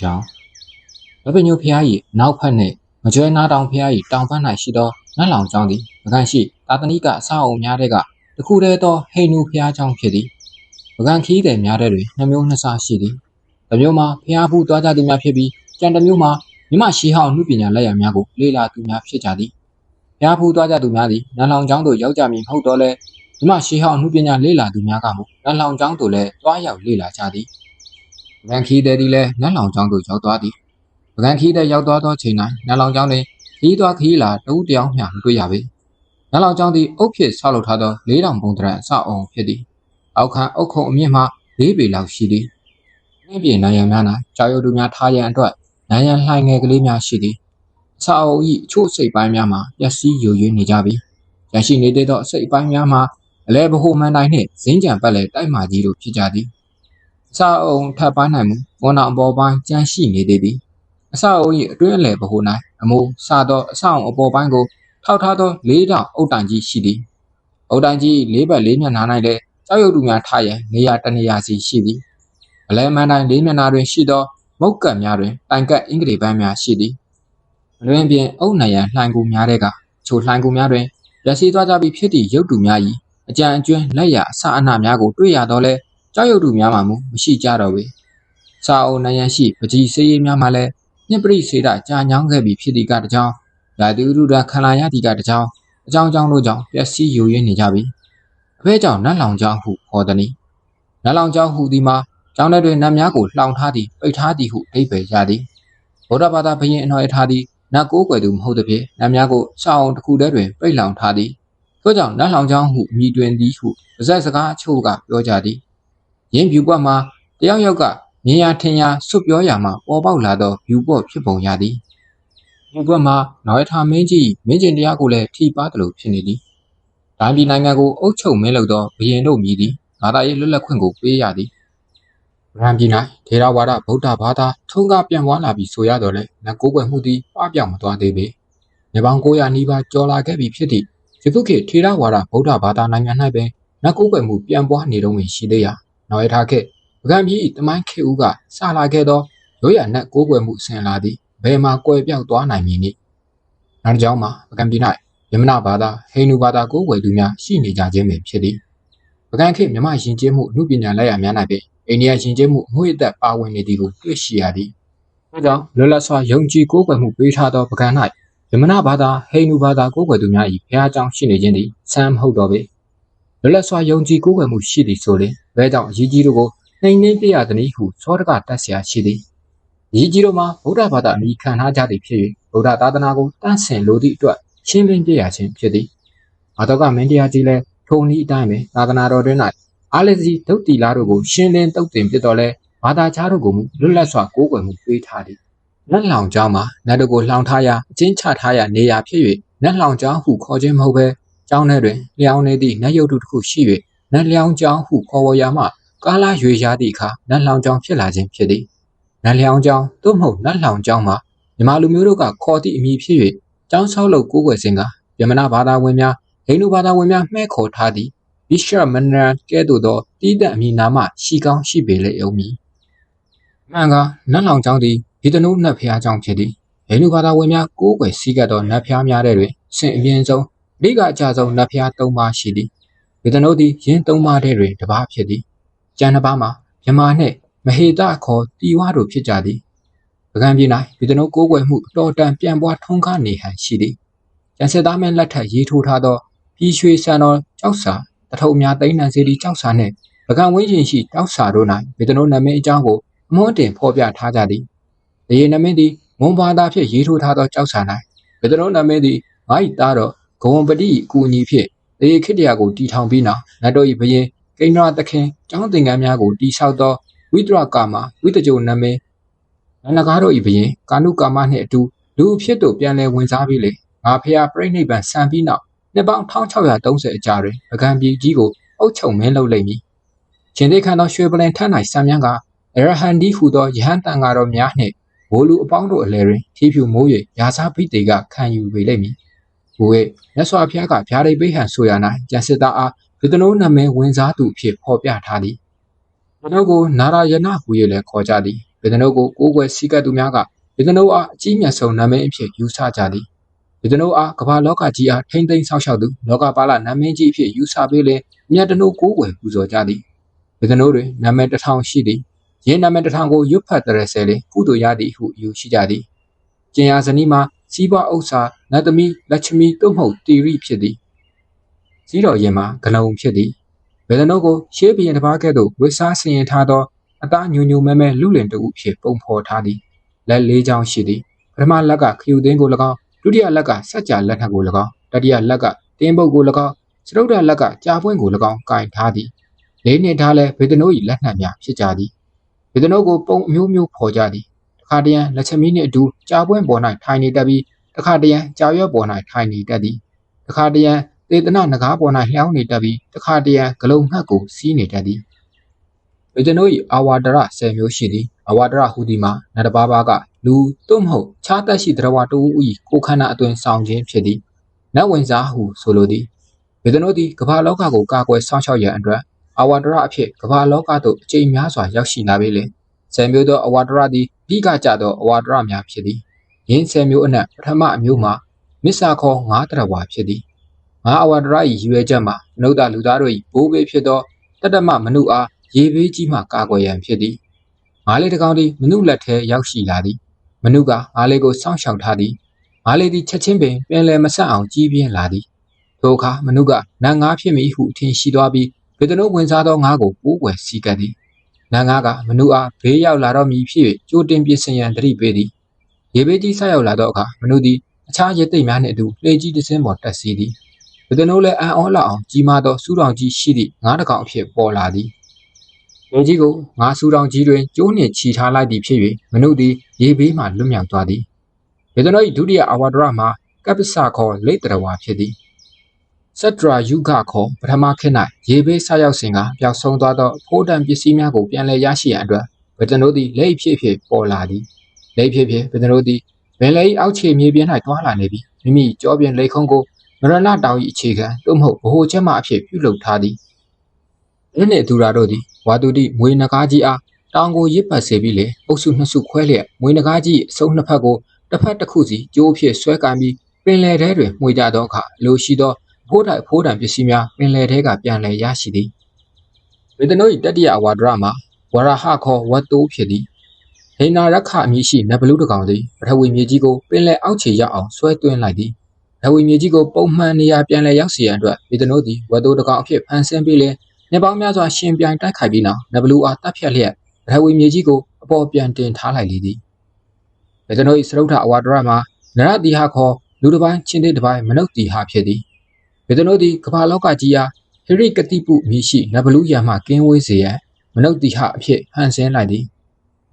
ကြောင်းရပညုဖျား၏နောက်ဖက်နှင့်မကျွဲနာတောင်ဖျား၏တောင်ဘက်၌ရှိသောနတ်လောင်ကျောင်းသည်ပကံရှိတာတနိကအဆောက်အုံများတဲ့ကတခုတည်းသောဟိန္ဒူဖျားကျောင်းဖြစ်သည်ပကံခီးတဲ့များတဲ့တွင်နှမျိုးနှစ်စားရှိသည်တစ်မျိုးမှာဖျားဖူးသွားကြသူများဖြစ်ပြီးကြံတစ်မျိုးမှာမြမရှိဟောင်းနှုပညာလက်ရများကိုလေ့လာသူများဖြစ်ကြသည်ဖျားဖူးသွားကြသူများသည်နတ်လောင်ကျောင်းသို့ရောက်ကြမည်မဟုတ်တော့လဲမြမရှိဟောင်းနှုပညာလေ့လာသူများကမူနတ်လောင်ကျောင်းသို့လည်းသွားရောက်လေ့လာကြသည် ပကံခီးတဲ့သည်လည်းနတ်လောင်ကျောင်းသို့ရောက်သွားသည်ပကံခီးတဲ့ရောက်သွားသောချိန်၌နတ်လောင်ကျောင်းတွင်ခီးသွားခီးလာတဦးတယောက်မျှမတွေ့ရပေ။နတ်လောင်ကျောင်းသည်အုတ်ဖြစ်ဆောက်လုပ်ထားသောလေးတောင်ပုံတရံအဆောက်အုံဖြစ်သည်။အောက်ခံအုတ်ခုံအမြင့်မှ၄ပေလောက်ရှိသည်။နှင်းပြေနိုင်ရန်များ၌ကြောက်ရွံ့သူများထားရန်အတွက်နိုင်ရန်လှိုင်ငယ်ကလေးများရှိသည်။အဆောက်အုံ၏အချို့စိတ်ပိုင်းများမှာပျက်စီးယိုယွင်းနေကြပြီ။ရရှိနေသေးသောစိတ်ပိုင်းများမှာအလဲဘဟုမှန်တိုင်းနှင့်ဇင်းကြံပတ်လဲတိုက်မာကြီးတို့ဖြစ်ကြသည်။ အဆောက်အုံထပ်ပိုင်း၌မူဝန်တော်အပေါ်ပိုင်းကျန်းရှိနေသေးသည်။အဆောက်အုံ၏အတွင်းအလယ်ဗဟို၌အမိုးစသောအဆောက်အုံအပေါ်ပိုင်းကိုထောက်ထားသောလေးတောင်အုတ်တိုင်ကြီးရှိသည်။အုတ်တိုင်ကြီးလေးဘက်လေးမျက်နှာ၌လည်းကြောက်ရွံ့သူများထားရန်နေရာတစ်နေရာစီရှိသည်။အလဲမန်းတိုင်းလေးမျက်နှာတွင်ရှိသောမုတ်ကပ်များတွင်တိုင်ကပ်အင်္ဂလိပ်ပန်းများရှိသည်။အလွင်ပြင်အုတ်နံရန်လှိုင်ကူများတဲ့ကချိုလှိုင်ကူများတွင်ရရှိသွားကြပြီးဖြစ်သည့်ရုပ်တုများ၏အကြံအကျွန်းလက်ရအစအနများကိုတွေ့ရတော့လဲ ကြောက်ရွံ့သူများမှမူမရှိကြတော့ပေ။စာအုံနံရန်ရှိပကြီးစေးရေးများမှလည်းနှစ်ပရိစေတကြာညောင်းခဲ့ပြီဖြစ်သည်ကတကြောင်ရာသီဥတုဒခံလာရသည်ကတကြောင်အကြောင်းကြောင့်တို့ကြောင့်ပျက်စီးယိုယွင်းနေကြပြီအဖေကြောင့်နတ်လောင်ကြောင်းဟုဟောသည်နီနတ်လောင်ကြောင်းဟုသည်မှာကျောင်းထဲတွင်နတ်များကိုလှောင်ထားသည်ပိတ်ထားသည်ဟုအဓိပ္ပာယ်ရသည်ဗုဒ္ဓဘာသာဘုရင်အနှော်ရထားသည်နတ်ကိုးကွယ်သူမဟုတ်သည်ဖြင့်နတ်များကိုစောင်းတစ်ခုတည်းတွင်ပိတ်လောင်ထားသည်ထို့ကြောင့်နတ်လောင်ကြောင်းဟုအမည်တွင်သည်ဟုပါဇက်စကားအချို့ကပြောကြသည် ယင်းဖြူကွက်မှာတယောက်ယောက်ကမြင်ရထင်ရစွတ်ပြောရမှပေါ်ပေါက်လာသောယူပေါ့ဖြစ်ပုံရသည်ဒီဘက်မှာနော်ရထားမင်းကြီးမင်းကျင်တရားကိုလည်းထိပါသလိုဖြစ်နေသည်တိုင်းပြည်နိုင်ငံကိုအုပ်ချုပ်မင်းလုပ်သောဘုရင်တို့မြည်သည်ဘာသာရေးလွတ်လပ်ခွင့်ကိုပေးရသည်ဗရန်ပြည်၌ထေရဝါဒဗုဒ္ဓဘာသာထုံးကားပြန်ပွားလာပြီးဆိုရတော့လဲနတ်ကိုးကွယ်မှုသည်ပပျောက်မသွားသေးပေမြေပေါင်း900နီးပါးကျော်လာခဲ့ပြီဖြစ်သည့်ယခုခေတ်ထေရဝါဒဗုဒ္ဓဘာသာနိုင်ငံ၌ပင်နတ်ကိုးကွယ်မှုပြန်ပွားနေတော့ဝင်ရှိသေးရာ နော်ရထားခေတ်ပကံပြည်တမိုင်းခေဦးကစလာခဲ့သောရိုးရနတ်ကိုးကွယ်မှုဆင်လာသည်ဘယ်မှာကွယ်ပြောက်သွားနိုင်မည်နည်းနောက်တစ်ကြောင်းမှာပကံပြည်၌ယမနာဘာသာဟိန္ဒူဘာသာကိုးကွယ်သူများရှိနေကြခြင်းပင်ဖြစ်သည်ပကံခေတ်မြမရှင်ကျေးမှုအမှုပညာလက်ရာများ၌ပင်အိန္ဒိယရှင်ကျေးမှုအငွေ့အသက်ပါဝင်နေသည်ကိုတွေ့ရှိရသည်ဒါကြောင့်လွတ်လပ်စွာယုံကြည်ကိုးကွယ်မှုပေးထားသောပကံ၌ယမနာဘာသာဟိန္ဒူဘာသာကိုးကွယ်သူများ၏ဘုရားကျောင်းရှိနေခြင်းသည်ဆမ်းမဟုတ်တော့ပေလွတ်လပ်စွာယုံကြည်ကိုးကွယ်မှုရှိသည်ဆိုရင် ဘဲကြောင့်ရီကြီးတို့ကိုနှိမ်နှင်းပြရသည်ဟုသောတကတတ်ဆရာရှိသည်ရီကြီးတို့မှာဗုဒ္ဓဘာသာအမိခံထားကြသည်ဖြစ်၍ဗုဒ္ဓသာသနာကိုတန့်စင်လိုသည့်အတွက်ရှင်းလင်းပြရခြင်းဖြစ်သည်အာတောကမင်းတရားကြီးလည်းထုံနည်းအတိုင်းပဲသာသနာတော်တွင်၌အာလစီဒုတ်တီလာတို့ကိုရှင်းလင်းတုတ်တင်ပြတော်လဲဘာသာခြားတို့ကိုမူလွတ်လပ်စွာကိုးကွယ်မှုပေးထားသည်လက်လောင်ကျောင်းမှာနတ်တို့ကိုလှောင်ထားရာအချင်းချထားရာနေရာဖြစ်၍နတ်လောင်ကျောင်းဟုခေါ်ခြင်းမဟုတ်ဘဲကျောင်းထဲတွင်လျောင်းနေသည့်နတ်ရုပ်တုတစ်ခုရှိ၍ နတ်လျောင်းကျောင်းဟုခေါ်ဝေါ်ရာမှကာလာရွေရသည့်အခါနတ်လောင်ကျောင်းဖြစ်လာခြင်းဖြစ်သည်နတ်လျောင်းကျောင်းသို့မဟုတ်နတ်လောင်ကျောင်းမှာမြန်မာလူမျိုးတို့ကခေါ်သည့်အမည်ဖြစ်၍ကျောင်းဆောက်လုပ်ကိုးကွယ်ခြင်းကယမနာဘာသာဝင်များဟိန္ဒူဘာသာဝင်များမှဲ့ခေါ်ထားသည့်ဘိရှမန္နရကဲ့သို့သောတည်တဲ့အမည်နာမရှိကောင်းရှိပေလေအောင်မည်မှန်ကနတ်လောင်ကျောင်းသည်ဒီတနုနတ်ဖျားကျောင်းဖြစ်သည်ဟိန္ဒူဘာသာဝင်များကိုးကွယ်စည်းကပ်သောနတ်ဖျားများတဲ့တွင်ဆင့်အပြင်းဆုံးမိကအကြဆုံးနတ်ဖျား၃ပါးရှိသည် ဒီတနုသည်ယင်း၃ပါးတဲ့တွင်တစ်ပါးဖြစ်သည်ကျန်တစ်ပါးမှာမြမာနှင့်မဟေတခေါ်တီဝါတို့ဖြစ်ကြသည်ပကံပြည်၌ဒီတနုကိုးကွယ်မှုတော်တန်ပြန်ပွားထုံးကားနေဟန်ရှိသည်ကျန်စစ်သားများလက်ထက်ရေးထိုးထားသောပြည်ရွှေဆန်တော်ကြောက်စာတထုံများတိန်းနံစီဒီကြောက်စာနှင့်ပကံဝင်းရှင်ရှိတောက်စာတို့၌ဗေဒနိုနာမည်အကြောင်းကိုအမွှန်းတင်ဖော်ပြထားကြသည်။ဒီနာမည်သည်မွန်ဘာသာဖြင့်ရေးထိုးထားသောကြောက်စာ၌ဗေဒနိုနာမည်သည်ငါ၏သားတော်ဂဝံပတိအကူအညီဖြင့် ဒီခေတ္တရာကိုတီထောင်ပြီးနောက်နတ်တို့၏ဘရင်ကိန္ဒရာသခင်ကျောင်းသင်္ကန်းများကိုတီဆောက်သောဝိတရကာမဝိတကြုံနာမည်နန္ဒကားတို့၏ဘရင်ကာနုကာမနှင့်အတူလူအဖြစ်သို့ပြန်လည်ဝင်စားပြီးလေငါဖျားပြိဋိဘံဆံပြီးနောက်နှစ်ပေါင်း1630အကြာတွင်ပကံပြည်ကြီးကိုအုပ်ချုပ်မင်းလုပ်လိမ့်မည်။ရှင်သေခန့်သောရွှေပလင်ထန်း၌ဆံမြန်းကအရဟန်ဒီဟူသောယဟန်တန်ဃာတော်များနှင့်ဘိုလ်လူအပေါင်းတို့အလယ်တွင်ထီးဖြူမိုး၍ရာဇာပိတေကခံယူပေလိမ့်မည်။ ဘိုးရဲ့မြတ်စွာဘုရားကဗျာဒိတ်ပိဟန်ဆိုရ၌ကျန်စစ်သားအားဗေဒနိုးနမင်းဝင်စားသူဖြစ်ဖော်ပြထားသည်။ကျွန်ုပ်ကိုနာရာယနာဟူ၍လည်းခေါ်ကြသည်ဗဗေဒနုတ်ကိုကိုးကွယ်စည်းကပ်သူများကဗေဒနုတ်အားအကြီးမြတ်ဆုံးနာမည်အဖြစ်ယူဆကြသည်ဗေဒနုတ်အားကမ္ဘာလောကကြီးအားထိမ့်သိမ်းဆောက်ရှောက်သူလောကပါလနာမည်ကြီးအဖြစ်ယူဆပေးလေမြတ်တနုတ်ကိုးကွယ်ပူဇော်ကြသည်ဗေဒနုတ်တွင်နာမည်တစ်ထောင်ရှိသည်ယင်းနာမည်တစ်ထောင်ကိုရွတ်ဖတ်တဲ့ဆဲလေကုသိုလ်ရသည်ဟုယူရှိကြသည်ကျင်ယာဇနီးမှာ စီးပွားဥစ္စာနတ်သမီးလက်ချမီတုံ့မှုတီရိဖြစ်သည်စီးတော်ရင်မှာဂလုံဖြစ်သည်ဗေဒနုတ်ကိုရှေးဘရင်တစ်ပါးကဲ့သို့ဝိစားဆင်ရင်ထားသောအသားညူညူမဲမဲလူလင်တူအဖြစ်ပုံဖော်ထားသည်လက်လေးချောင်းရှိသည်ပထမလက်ကခယူသိန်းကို၎င်းဒုတိယလက်ကစัจ जा လက်ထက်ကို၎င်းတတိယလက်ကတင်းပုတ်ကို၎င်းစတုဒ္ဓလက်ကကြာပွင့်ကို၎င်းကင်ထားသည်လေးနှစ်ထားလဲဗေဒနုတ်၏လက်နှံများဖြစ်ကြသည်ဗေဒနုတ်ကိုပုံအမျိုးမျိုးဖော်ကြသည်တ ခါတရံလက်ချမီနှင့်အတူကြာပွင့်ပေါ်၌ထိုင်နေတတ်ပြီးတခါတရံကြာရွက်ပေါ်၌ထိုင်နေတတ်သည်တခါတရံသေတနာနဂါးပေါ်၌လျှောင်းနေတတ်ပြီးတခါတရံဂလုံငှက်ကိုစီးနေတတ်သည်ဗေဒနုတ်၏အာဝါဒရ10မျိုးရှိသည်အာဝါဒရဟူသည်မှာနတ်တစ်ပါးပါးကလူသို့မဟုတ်ခြားသက်ရှိတရားဝတဦး၏ကိုခန္ဓာအသွင်ဆောင်ခြင်းဖြစ်သည်နတ်ဝင်စားဟုဆိုလိုသည်ဗေဒနုတ်သည်ကမ္ဘာလောကကိုကာကွယ်စောင့်ရှောက်ရန်အတွက်အာဝါဒရအဖြစ်ကမ္ဘာလောကသို့အကြိမ်များစွာရောက်ရှိလာပေလေ ဆယ်မျိုးသောအဝါဒရသည်အဓိကကျသောအဝါဒရများဖြစ်သည်ယင်းဆယ်မျိုးအနက်ပထမအမျိုးမှာမစ္ဆာခေါ်ငါးတရဝါဖြစ်သည်ငါအဝါဒရ၏ရွယ်ချက်မှာမနုဿလူသားတို့၏ဘိုးဘေးဖြစ်သောတတ္တမမနုအားရေဘေးကြီးမှကာကွယ်ရန်ဖြစ်သည်ငါးလေးတစ်ကောင်သည်မနုလက်ထဲရောက်ရှိလာသည်မနုကငါးလေးကိုစောင့်ရှောက်ထားသည်ငါးလေးသည်ချက်ချင်းပင်ပြန်လည်မဆက်အောင်ကြီးပြင်းလာသည်ထိုအခါမနုကနတ်ငါးဖြစ်မိဟုထင်ရှိသွားပြီးဗေဒနုဝင်စားသောငါးကိုပိုးကွယ်စီကပ်သည် နတ်ငါးကမနုအားဘေးရောက်လာတော့မည်ဖြစ်၍ကြိုတင်ပြင်ဆင်ရန်တတိပေးသည်ရေဘေးကြီးဆက်ရောက်လာသောအခါမနုသည်အခြားရသိမ်းများနှင့်အတူလှေကြီးတစ်စင်းပေါ်တက်စီးသည်ဗေဒနုလည်းအံ့ဩလောက်အောင်ကြီးမားသောစူးတောင်ကြီးရှိသည့်ငါးတကောင်အဖြစ်ပေါ်လာသည်ရေကြီးကိုငါးစူးတောင်ကြီးတွင်ကျိုးနှင့်ချီထားလိုက်သည်ဖြစ်၍မနုသည်ရေဘေးမှလွတ်မြောက်သွားသည်ဗေဒနု၏ဒုတိယအဝါဒရမှာကပ္ပစခေါ်လိတ်တရဝါဖြစ်သည် စတရာယုဂခေါ်ပထမခေတ်၌ရေဘေးဆရောက်စဉ်ကပျောက်ဆုံးသွားသောဖိုးတံပစ္စည်းများကိုပြန်လည်ရရှိရန်အတွက်ဗေဒနုသည်လက်ဖြစ်ဖြစ်ပေါ်လာသည်လက်ဖြစ်ဖြစ်ဗေဒနုသည်ဘယ်လေအောက်ခြေမြေပြင်၌တွားလာနေပြီးမိမိကြောပြင်လေခုံးကိုမရဏတောင်၏အခြေခံသို့မဟုတ်ဗဟိုချက်မှအဖြစ်ပြုလုပ်ထားသည်။အဲ့နှင့်သူရာတို့သည်ဝါတူတိမွေနဂါးကြီးအားတောင်ကိုရစ်ပတ်စေပြီးလေအုပ်စုနှစ်စုခွဲလျက်မွေနဂါးကြီးအစုံနှစ်ဖက်ကိုတစ်ဖက်တစ်ခုစီကြိုးဖြစ်ဆွဲကမ်းပြီးပင်လယ်ထဲတွင်မှွေကြသောအခါအလိုရှိသော ဖိုးတိုင်ဖိုးတံပစ္စည်းများပင်လယ်ထဲကပြန်လည်ရရှိသည်။ဝေဒနု၏တတိယအဝါဒရမှာဝရဟခေါ်ဝတ်တိုးဖြစ်သည်ဟိနာရခအမည်ရှိနဘလူတကောင်သည်ပထဝီမြေကြီးကိုပင်လယ်အောက်ခြေရောက်အောင်ဆွဲသွင်းလိုက်သည်ပထဝီမြေကြီးကိုပုံမှန်နေရာပြန်လည်ရောက်စေရန်အတွက်ဗေဒနိုသည်ဝတ်တိုးတကောင်အဖြစ်ဖန်ဆင်းပြီးလျှင်နှစ်ပေါင်းများစွာရှင်ပြိုင်တိုက်ခိုက်ပြီးနောက်နဘလူအားတပ်ဖြတ်လျက်ပထဝီမြေကြီးကိုအပေါ်ပြန်တင်ထားလိုက်လေသည်ဗေဒနို၏စရုထအဝါဒရမှာနရတိဟခေါ်လူတစ်ပိုင်းချင်းတစ်ပိုင်းမနုဿတိဟဖြစ်သည် ဗေဒနိုသည်ကမ္ဘာလောကကြီးအားဟိရိကတိပုမြရှိနဘလူရံမှကင်းဝေးစေရန်မနုဿတိဟအဖြစ်ဖန်ဆင်းလိုက်သည်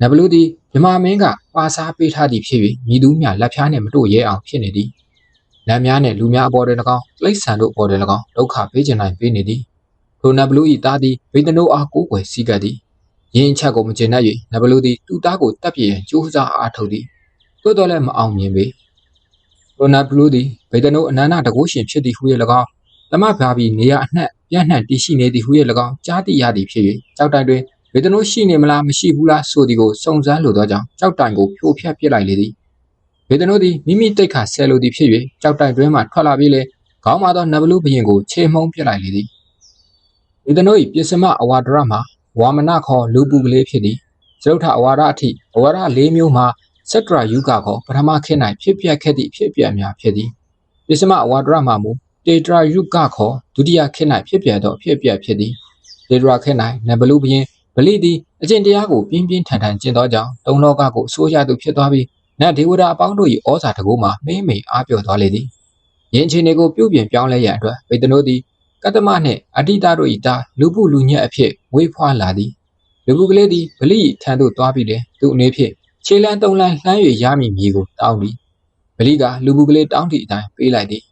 နဘလူသည်မြမမင်းကပါစားပေးထားသည်ဖြစ်၍မြည်သူများလက်ဖျားနှင့်မတို့ရဲအောင်ဖြစ်နေသည်။လက်များနှင့်လူများအပေါ်တွင်၎င်းတိရစ္ဆာန်တို့အပေါ်တွင်၎င်းဒုက္ခပေးခြင်းနိုင်ပေးနေသည်။ထိုနဘလူ၏သားသည်ဗေဒနိုအားကိုးကွယ်စည်းကပ်သည်။ယင်းချက်ကိုမကျေနပ်၍နဘလူသည်သူ့သားကိုတပ်ပြရန်ကြိုးစားအားထုတ်သည်။သို့တော်လည်းမအောင်မြင်ပေ။ ထိုနဘလူသည်ဗေဒနိုအနန္တတကုရှင်ဖြစ်သည်ဟု၍၎င်းသမဘာဘီနေရအနှံ့ပြန့်နှံ့တည်ရှိနေသည်ဟု၍၎င်းကြားသိရသည်ဖြစ်၍ကြောက်တိုင်တွင်ဝေဒနိုးရှိနေမလားမရှိဘူးလားဆိုသည်ကိုစုံစမ်းလိုသောကြောင့်ကြောက်တိုင်ကိုဖြိုဖျက်ပစ်လိုက်လေသည်ဝေဒနိုးသည်မိမိတိတ်ခါဆဲလိုသည်ဖြစ်၍ကြောက်တိုင်တွင်မှထွက်လာပြီးလေခေါင်းမာသောနဗလူဘရင်ကိုခြေမှုံးပစ်လိုက်လေသည်ဝေဒနိုး၏ပြစ္စမအဝါဒရမှာဝါမနခေါ်လူပူကလေးဖြစ်သည်စရုထအဝါဒအထိအဝါဒ၄မျိုးမှာ စက်တရာယုကခေါ်ပထမခေတ်၌ဖြစ်ပျက်ခဲ့သည့်ဖြစ်ပျက်များဖြစ်သည်ပြစ္စမအဝါဒရမှာမူတေတရာယုကခေါ်ဒုတိယခေတ်၌ဖြစ်ပျက်သောဖြစ်ပျက်ဖြစ်သည်တေတရာခေတ်၌နဗလူဘရင်ဗလိသည်အကျင့်တရားကိုပြင်းပြင်းထန်ထန်ကျင့်သောကြောင့်တုံလောကကိုအစိုးရသူဖြစ်သွားပြီးနတ်ဒေဝတာအပေါင်းတို့၏ဩဇာတကူမှာမေးမေအားပြော့သွားလေသည်ယင်းချင်းတွေကိုပြုပြင်ပြောင်းလဲရန်အတွက်ဗေဒနိုသည်ကတ္တမနှင့်အတိတတို့၏တာလူပုလူညက်အဖြစ်ဝေးဖွာလာသည်လူပုကလေးသည်ဗလိ၏ထံသို့သွားပြီးတယ်သူအနေဖြင့် ခြေလန်းတုံလန်းလှမ်း၍ရမည်မြေကိုတောင်းသည်ဗလိကလူပုကလေးတောင်းသည့်အတိုင်းပေးလိုက်သည်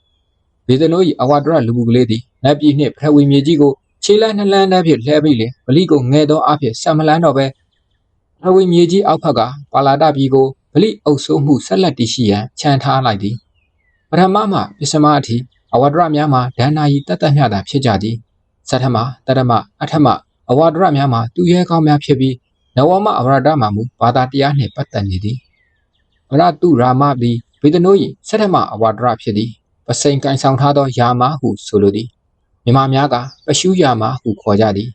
ဗေဒနို၏အဝါဒရလူပုကလေးသည်နတ်ပြည်နှင့်ဖရဝီမြေကြီးကိုခြေလန်းနှလန်းတဲ့ဖြင့်လှဲပြီးလေဗလိကိုငဲသောအဖြစ်ဆက်မလန်းတော့ပဲအဝိမြေကြီးအောက်ဖက်ကပါလာတပြည်ကိုဗလိအုပ်စိုးမှုဆက်လက်တည်ရှိရန်ခြံထားလိုက်သည်ပထမမှပစ္စမအထိအဝဒရများမှာဒဏ္ဍာယီတတ်တတ်မြတာဖြစ်ကြသည်စထမတရမအထမအဝဒရများမှာသူရဲကောင်းများဖြစ်ပြီး နဝမအဝရဒမှာမူဘာသာတရားနှင့်ပတ်သက်နေသည်ဗရတုရာမသည်ဗေဒနို၏ဆထမအဝါဒရဖြစ်သည်ပစိန်ကန်ဆောင်ထားသောယာမဟုဆိုလိုသည်မြမများကပရှုယာမဟုခေါ်ကြသည်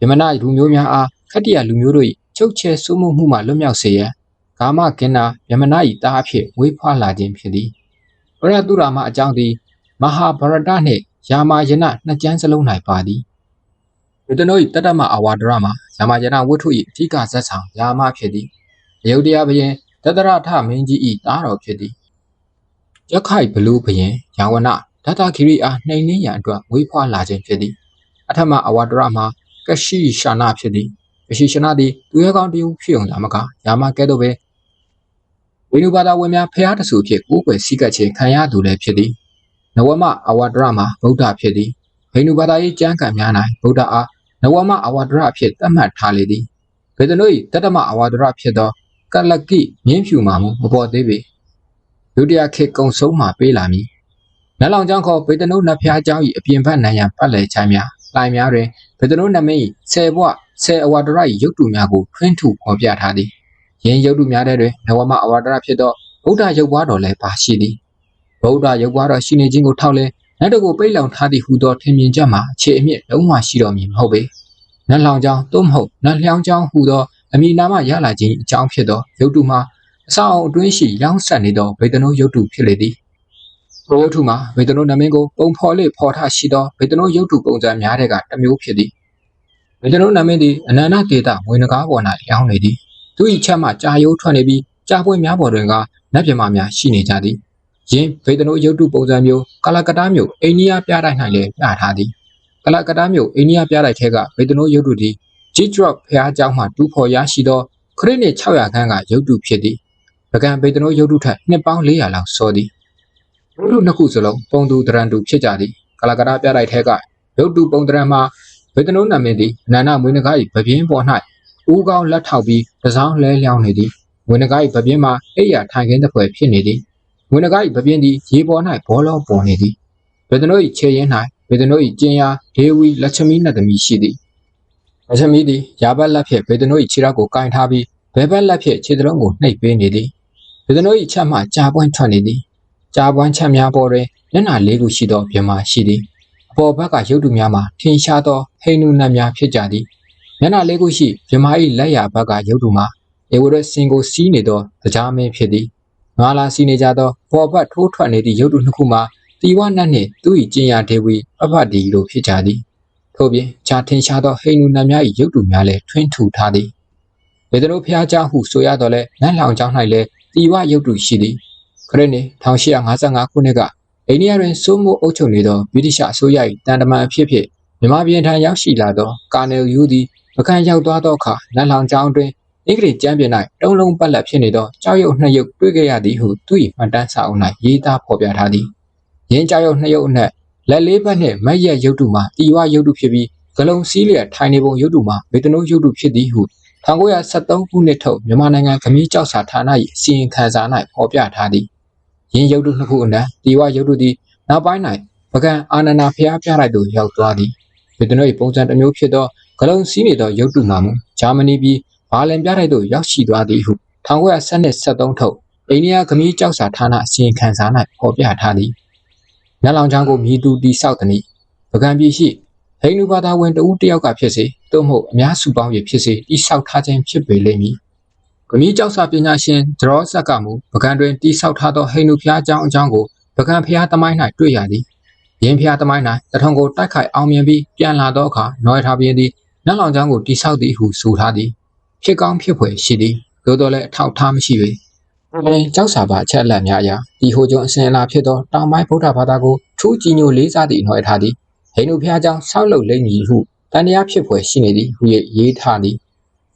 ယမနာလူမျိုးများအားခတ္တရလူမျိုးတို့၏ချုပ်ချယ်စိုးမှုမှုမှလွတ်မြောက်စေရန်ကာမကင်နာယမနာ၏တားအဖြစ်ဝေးဖွာလာခြင်းဖြစ်သည်ဗရတုရာမအကြောင်းသည်မဟာဗရဒနှင့်ယာမယနနှစ်ကျမ်းစလုံး၌ပါသည် ဗေဒနို၏တတ္တမအဝါဒရမှာယာမယနဝတ္ထု၏အဓိကဇက်ဆောင်ယာမဖြစ်သည်အယုဒ္ဓယဘယင်တတရထမင်းကြီး၏တားတော်ဖြစ်သည်ရခိုင်ဘလူးဘယင်ယာဝနဒတခိရိအားနှိမ်နှင်းရန်အတွက်ဝေးဖွာလာခြင်းဖြစ်သည်အထမအဝါဒရမှာကရှိရှာနာဖြစ်သည်ကရှိရှာနာသည်သူရဲကောင်းတယောဖြစ်ုံသာမကယာမကဲ့သို့ပဲဝိနုဘာသာဝင်များဖျားတဆူဖြစ်ကိုးကွယ်စည်းကပ်ခြင်းခံရသူလည်းဖြစ်သည်နဝမအဝါဒရမှာဗုဒ္ဓဖြစ်သည် ဝိနုဘာသာရေးကျမ်းဂန်များ၌ဗုဒ္ဓအားနဝမအဝါဒရအဖြစ်သတ်မှတ်ထားလေသည်ဘေဒနု၏တတ္တမအဝါဒရဖြစ်သောကလကိမြင်းဖြူမှာမူမပေါ်သေးပေဒုတိယခေတ်ကုံဆုံးမှာပေးလာမည်နလောင်ကျောင်းခေါ်ဘေဒနုနတ်ဖျားကျောင်း၏အပြင်ဘက်နံရံပတ်လည်ချိုင်းများလိုင်များတွင်ဘေဒနုနမင်း၏ဆယ်ဘွဆယ်အဝါဒရ၏ရုပ်တုများကိုထွင်းထုဖော်ပြထားသည်ယင်းရုပ်တုများထဲတွင်နဝမအဝါဒရဖြစ်သောဗုဒ္ဓရုပ်ပွားတော်လည်းပါရှိသည်ဗုဒ္ဓရုပ်ပွားတော်ရှိနေခြင်းကိုထောက်လဲ နတ်တို့ကိုပိတ်လောင်ထားသည့်ဟူသောထင်မြင်ချက်မှာအခြေအမြစ်လုံးဝရှိတော်မည်မဟုတ်ပေနတ်လောင်ကျောင်းသို့မဟုတ်နတ်လျောင်းကျောင်းဟူသောအမည်နာမရလာခြင်းအကြောင်းဖြစ်သောရုပ်တုမှာအဆောက်အုံအတွင်းရှိရောင်းဆက်နေသောဗေဒနိုရုပ်တုဖြစ်လေသည်။ရုပ်တုမှာဗေဒနိုနာမည်ကိုပုံဖော်လေဖော်ထရှိသောဗေဒနိုရုပ်တုပုံစံများတဲ့ကတစ်မျိုးဖြစ်သည်။ဗေဒနိုနာမည်သည်အနန္တဒေတာငွေနဂါးပေါ်၌ရောင်းနေသည်။သူ၏ချက်မှကြာရိုးထွက်နေပြီးကြာပွင့်များပေါ်တွင်ကနတ်ပြမများရှိနေကြသည်။ ယင်းဗေဒနိုရုပ်တုပုံစံမျိုးကာလကတာမျိုးအိန္ဒိယပြတိုက်၌လည်းပြထားသည်။ကာလကတာမျိုးအိန္ဒိယပြတိုက်ထဲကဗေဒနိုရုပ်တုသည် G-drop ဖျားเจ้าမှတူဖော်ရရှိသောခရစ်နှစ်600ခန်းကရုပ်တုဖြစ်သည်ပကံပေတနိုရုပ်တုထက်နှစ်ပေါင်း400လောက်စောသည်ရုပ်တုနှစ်ခုစလုံးပုံသူတရန်တူဖြစ်ကြသည်ကလကတာပြတိုက်ထဲကရုပ်တုပုံတရံမှာဘေတနိုနာမည်သည်အနန္တမွေးနဂါ၏ဗပြင်းပေါ်၌ဦးကောင်းလက်ထောက်ပြီးတစောင်းလဲလျောင်းနေသည်မွေးနဂါ၏ဗပြင်းမှာအိယာထိုင်ခင်းတစ်ဖွဲဖြစ်နေသည် မွေးနဂါ၏ဗပြင်းသည်ရေပေါ်၌ဘောလောပေါ်နေသည်ဘေတနို၏ခြေရင်း၌ဘေတနို၏ကျင်ယာဒေဝီလက်ချမီနတ်သမီးရှိသည်လက်ချမီသည်ရာဘတ်လက်ဖြင့်ဘေတနို၏ခြေထောက်ကိုကင်ထားပြီးဘဲဘက်လက်ဖြင့်ခြေသလုံးကိုနှိပ်ပေးနေသည်ဘေဒနို၏ချက်မှကြာပွင့်ထွက်နေသည်ကြာပွင့်ချက်များပေါ်တွင်မျက်နှာလေးခုရှိသောမြမာရှိသည်အပေါ်ဘက်ကရုပ်တုများမှာထင်ရှားသောဟိန္ဒူနတ်များဖြစ်ကြသည်မျက်နှာလေးခုရှိမြမာ၏လက်ရာဘက်ကရုပ်တုမှာဧဝရစင်ကိုစီးနေသောတရားမင်းဖြစ်သည် ငါလာစီးနေကြသောပေါ်ဘက်ထိုးထွက်နေသည့်ရုပ်တုနှစ်ခုမှာတီဝနတ်နှင့်သူ၏ကျင်ရဒေဝီအဖတ်ဒီလိုဖြစ်ကြသည်ထို့ပြင်ခြားထင်ရှားသောဟိန္ဒူနတ်များ၏ရုပ်တုများလည်းထွင်းထူထားသည်ဘေဒရိုဖျားเจ้าဟုဆိုရတော့လဲနတ်လောင်เจ้า၌လည်းတီဝရုပ်တုရှိသည်ခရစ်နှစ်1855ခုနှစ်ကအိန္ဒိယတွင်စိုးမိုးအုပ်ချုပ်နေသောဗြိတိရှအစိုးရ၏တန်တမန်အဖြစ်ဖြင့်မြန်မာပြည်ထံရောက်ရှိလာသောကာနယ်ယူသည်ပကံရောက်သွားသောအခါနတ်လောင်ကျောင်းတွင် အင်္ဂလိပ်ကျမ်းပြင်၌တုံးလုံးပတ်လက်ဖြစ်နေသောကြောက်ရွံ့နှစ်ရုပ်တွေ့ခဲ့ရသည်ဟုသူ၏မှတ်တမ်းစာအုပ်၌ရေးသားဖော်ပြထားသည်ရင်းကြောက်ရွံ့နှစ်ရုပ်အနက်လက်လေးဘက်နှင့်မက်ရက်ရုပ်တုမှာတီဝရုပ်တုဖြစ်ပြီးဂလုံးစည်းလျက်ထိုင်နေပုံရုပ်တုမှာဗေဒနိုရုပ်တုဖြစ်သည်ဟု1973ခုနှစ်ထုတ်မြန်မာနိုင်ငံခမီးကြောက်စာဌာန၏အစီရင်ခံစာ၌ဖော်ပြထားသည်ယင်းရုပ်တုနှစ်ခုအနက်တီဝရုပ်တုသည်နောက်ပိုင်း၌ပကံအာနန္ဒာဖျားပြလိုက်သို့ရောက်သွားသည်ဗေဒနို၏ပုံစံတစ်မျိုးဖြစ်သောဂလုံးစည်းနေသောရုပ်တုမှမူဂျာမနီပြည် ဘာလင်ပြတိုက်သို့ရောက်ရှိသွားသည်ဟု1973ထုတ်အိန္ဒိယခမီးကြောက်စာဌာနအစီရင်ခံစာ၌ဖော်ပြထားသည်နတ်လောင်ချောင်းကိုမြည်သူတိဆောက်သည်ပကံပြည်ရှိဟိန္ဒူဘာသာဝင်တဦးတယောက်ကဖြစ်စေသို့မဟုတ်အများစုပေါင်း၍ဖြစ်စေတိဆောက်ထားခြင်းဖြစ်ပေလိမ့်မည်။ဂမီးကျောက်စာပညာရှင်ဒရောဆက်ကမူပကံတွင်တိဆောက်ထားသောဟိန္ဒူဘုရားကျောင်းအကြောင်းကိုပကံဘုရားသမိုင်း၌တွေ့ရသည်။ယင်းဘုရားသမိုင်း၌တထုံကိုတိုက်ခိုက်အောင်မြင်ပြီးပြန်လာသောအခါနောရထားပြင်းသည်နတ်လောင်ကျောင်းကိုတိဆောက်သည်ဟုဆိုထားသည်။ ဖြစ်ကောင်းဖြစ်ဖွယ်ရှိသည်။သို့တော်လည်းအထောက်ထားမရှိပေ။အဲကျောက်စာပါအချက်အလက်များအရာဒီဟိုကျုံအစဉ်အလာဖြစ်သောတောင်ပိုင်းဗုဒ္ဓဘာသာကိုထူးကြည်ညိုလေးစားသည့်အနှွယ်ထားသည်ဟိန္ဒူဘုရားကျောင်းဆောက်လုပ်လိမ့်မည်ဟုတန်တရားဖြစ်ဖွယ်ရှိနေသည်ဟုရေးထားသည်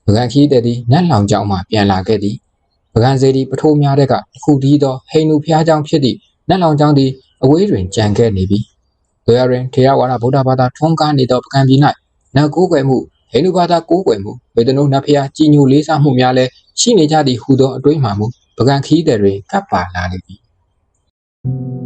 ပကံခီးတဲ့သည်နတ်လောင်ကျောင်းမှပြန်လာခဲ့သည်ပကံစေတီပထိုးများတဲ့ကအခုဒီသောဟိန္ဒူဘုရားကျောင်းဖြစ်သည့်နတ်လောင်ကျောင်းသည်အဝေးတွင်ကြံခဲ့နေပြီ။တို့ရရင်ထေရဝါဒဗုဒ္ဓဘာသာထွန်းကားနေသောပကံပြည်၌နတ်ကိုးကွယ်မှု ဟိန္ဒူဘာသာကိုးကွယ်မှုဝေဒနုနတ်ဖျားကြီးညိုလေးစားမှုများလည်းရှိနေကြသည့်ဟူသောအတွေးမှမူပကံခီးတဲ့တွင်ကပ်ပါလာလိမ့်မည်။